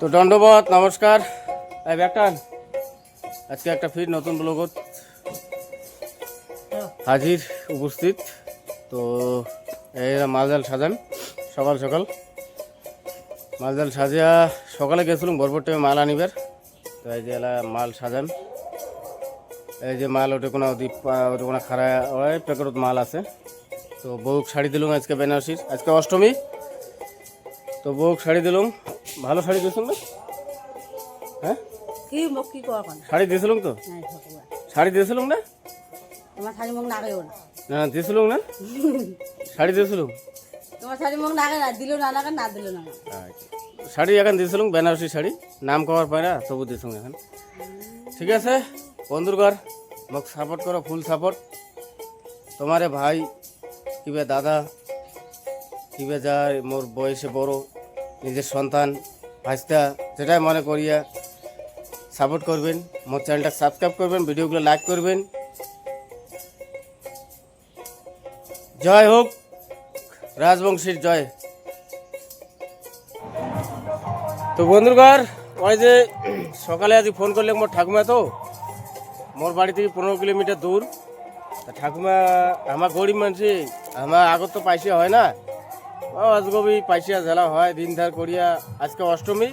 তো দণ্ডবত নমস্কার। আজকে একটা ফির নতুন ব্লগত হাজির উপস্থিত। তো এই মালজাল সাজান, সকাল সকাল। মালজাল সাজিয়া সকালে গেছিলাম বরবর টাইমে মাল আনিবার। তো এই যে এলা মাল সাজান। এই যে মাল ওটা কোনো ওটা কোনো খারা ওই প্যাকেটত মাল আছে। তো বউক শাড়ি দিলুম আজকে বেনারসির। আজকে অষ্টমী। তো বউক শাড়ি দিলুম। ভালো শাড়ি দিয়েছিলাম না? হ্যাঁ? কি মোক কি কোৱা শাড়ি দিয়েছিলাম তো? শাড়ি দিয়েছিলাম না? তোমাৰ শাৰী মোক না। না দিয়েছিলাম না? শাড়ি দিয়েছিলাম তোমাৰ শাৰী মোক না দিলেও নালাগে না দিলেও নালাগে শাড়ি এখন দিয়েছিলাম বেনারসি শাড়ি। নাম কবার পায় না তবু দিয়েছিলাম এখন। ঠিক আছে বন্ধুরগর মোক সাপোর্ট করো ফুল সাপোর্ট তোমারে ভাই কিবে দাদা কিবে যায় মোর বয়সে বড়। নিজের সন্তান ভাইস্তা যেটাই মনে করিয়া সাপোর্ট করবেন, মোর চ্যানেলটা সাবস্ক্রাইব করবেন ভিডিওগুলো লাইক করবেন। জয় হোক, রাজবংশীর জয়। তো বন্ধুগর ওই যে সকালে আজ ফোন করলে মোর ঠাকুমা তো, মোর বাড়ি থেকে পনেরো কিলোমিটার দূর। ঠাকুমা, আমার গরিব মানুষ আমার আগত তো পয়সা হয় না। আজগবি পয়সা ঝেলা হয় দিন ধার করিয়া আজকে অষ্টমী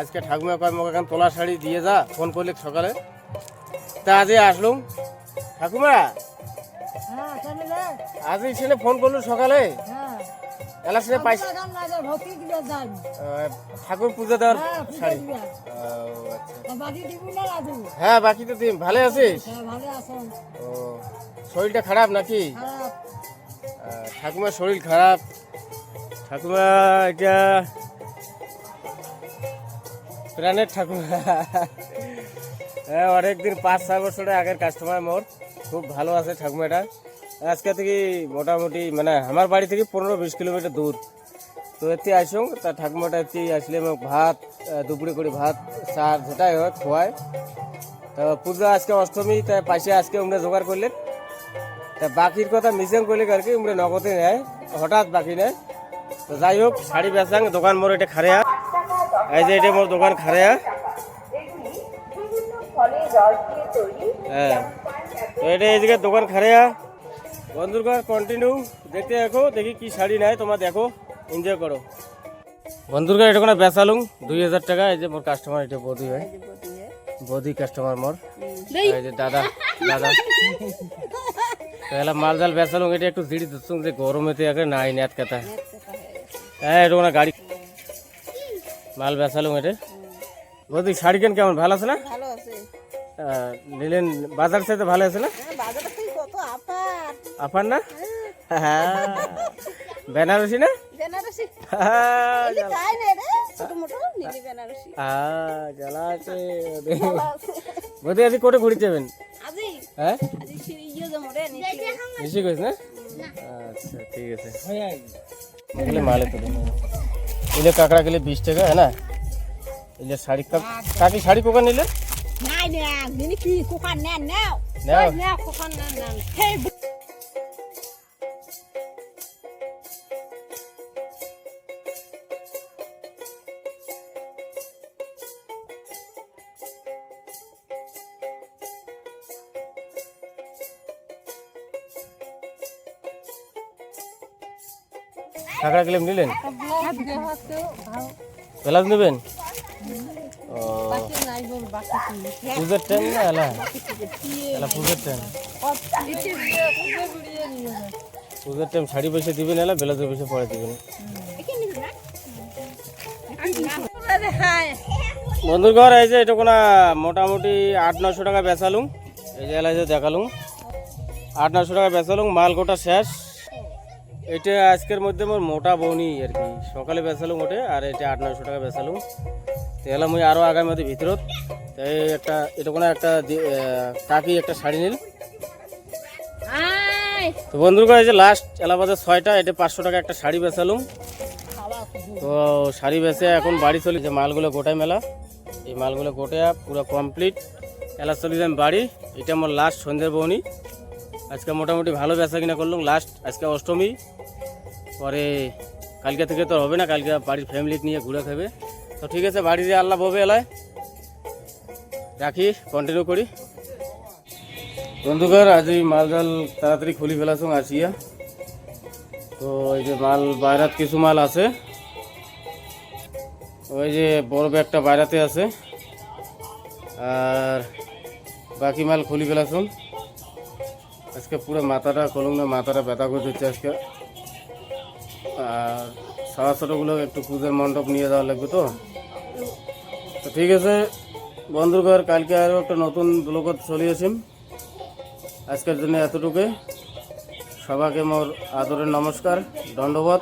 আজকে ঠাকুমা কয় মোক এখন তোলা শাড়ি দিয়ে যা ফোন করলে সকালে। তা আজই আসলুম। ঠাকুমা আজই ছেলে ফোন করল সকালে। এলা ছেলে আহ, ঠাকুর পূজা দেওয়ার হ্যাঁ শাড়ি। আচ্ছা। হ্যাঁ বাকি তো দিন ভালো আছিস? হ্যাঁ ও শরীরটা খারাপ নাকি? ঠাকুমার শরীর খারাপ। ঠাকুমা এটা প্রাণের ঠাকুমা হ্যাঁ অনেকদিন পাঁচ, ছয় বছরের আগের কাস্টমার মোর। খুব ভালো আছে ঠাকুমাটা। আজকে থেকে মোটামুটি মানে আমার বাড়ি থেকে পনেরো, বিশ কিলোমিটার দূর। তো এতে আসুন, তা ঠাকুমাটা এতে আসলে মোক ভাত দুপুরে করে ভাত চার যেটাই হয় খোয়ায়। তা পূজা আজকে অষ্টমী তাই পাশে আজকে আমরা জোগাড় করলেন। তা বাকির কথা মিসেম করলে আর কি আমরা নগদে নেয়, হঠাৎ বাকি নেয়। তো যাই হোক শাড়ি বেচাং দোকান মোর এটা খারেয়া এই যে এটা মোর দোকান খারেয়া হ্যাঁ। তো এটা এদিকে দোকান খারেয়া বন্ধুর কন্টিনিউ দেখতে দেখো দেখি কি শাড়ি নেয় তোমরা দেখো এনজয় করো। বন্ধুর এটা কোনো বেচালুম দুই হাজার টাকা। এই যে মোর কাস্টমার এটা বৌদি হয় বৌদি কাস্টমার মোর। এই যে দাদা দাদা। তাহলে মাল জাল বেচালুম এটা একটু জিড়ি দিচ্ছুম যে গরমেতে একে নাই নেট কথা হ্যাঁ এটা কোনো গাড়ি। মাল বেচালুম এটা বৌদি শাড়ি কেন কেমন? ভালো আছে না? ভালো আছে। নিলেন বাজার সাথে ভালো আছে না? হ্যাঁ আপার। না? হ্যাঁ। বেনারসি না? হ্যাঁ, না বেনারসি। আছে। বৌদি আজ কোটে ঘুরিতে যাবেন? হ্যাঁ? ইয়ে বেশি কইস না? আচ্ছা ঠিক আছে। এগুলো মালে তুলে। এলে কাঁকড়া গেলে বিশ টাকা হ্যাঁ না? এলে শাড়ি কাকি শাড়ি কোকা নিলে? নাই না কি কুকার নেন নাও? নাও। কুকার নেন কাঁকড়া গেলে নিলেন? পেলাস নেবেন? ও। পুজোর টাইম এলা? পুজোর টাইম টাইম পয়সা দিবেন, এলা পয়সা পরে বন্ধুর ঘর, এই যে এটা কোনো মোটামুটি আট নশো টাকা বেচালুম। এই যে এলাই যে দেখালুম। আট নশো টাকা বেচালুম মাল গোটা শেষ। এটা আজকের মধ্যে আমার মোটা বৌনি আর কি। সকালে বেচালুম ওটে আর এটা আট নশো টাকা বেচালুম। তো এলাম মুই আরও আগামী মধ্যে ভিতরত। তো এই একটা এটা কোনো একটা কাকি একটা শাড়ি নিল। তো বন্ধুর এই যে লাস্ট এলাবাদের ছয়টা এটা পাঁচশো টাকা একটা শাড়ি বেচালুম। তো শাড়ি বেচে এখন বাড়ি চলে যে মালগুলো গোটায় মেলা। এই মালগুলো গোটায় পুরো কমপ্লিট এলা চলে যাম বাড়ি। এটা আমার লাস্ট সন্ধ্যের বৌনি। আজকে মোটামুটি ভালো বেচা কিনা করলাম লাস্ট আজকে অষ্টমী, পরে কালকে থেকে তো হবে না, কালকে বাড়ির ফ্যামিলি নিয়ে ঘুরে খাবে তো ঠিক আছে, বাড়ি দিয়ে আল্লাহ ববে এলায় রাখি কন্টিনিউ করি। বন্ধুকার আজ এই মাল জাল তাড়াতাড়ি খুলি ফেলাছো আসিয়া। তো এই যে মাল বাইরাত কিছু মাল আছে। ওই যে বড় ব্যাগটা বাইরাতে আছে। আর বাকি মাল খুলি ফেলাছুন আজকে পুরো মাথাটা কলম না মাথাটা ব্যথা করে দিচ্ছে আজকে। আর সাড়া ছোটোগুলো একটু পুজোর মণ্ডপ নিয়ে যাওয়া লাগবে তো? তো ঠিক আছে বন্ধুঘর কালকে আরও একটা নতুন ব্লগত চলিয়েছি আজকের জন্য এতটুকু সবাকে মোর আদরের নমস্কার, ধন্যবাদ।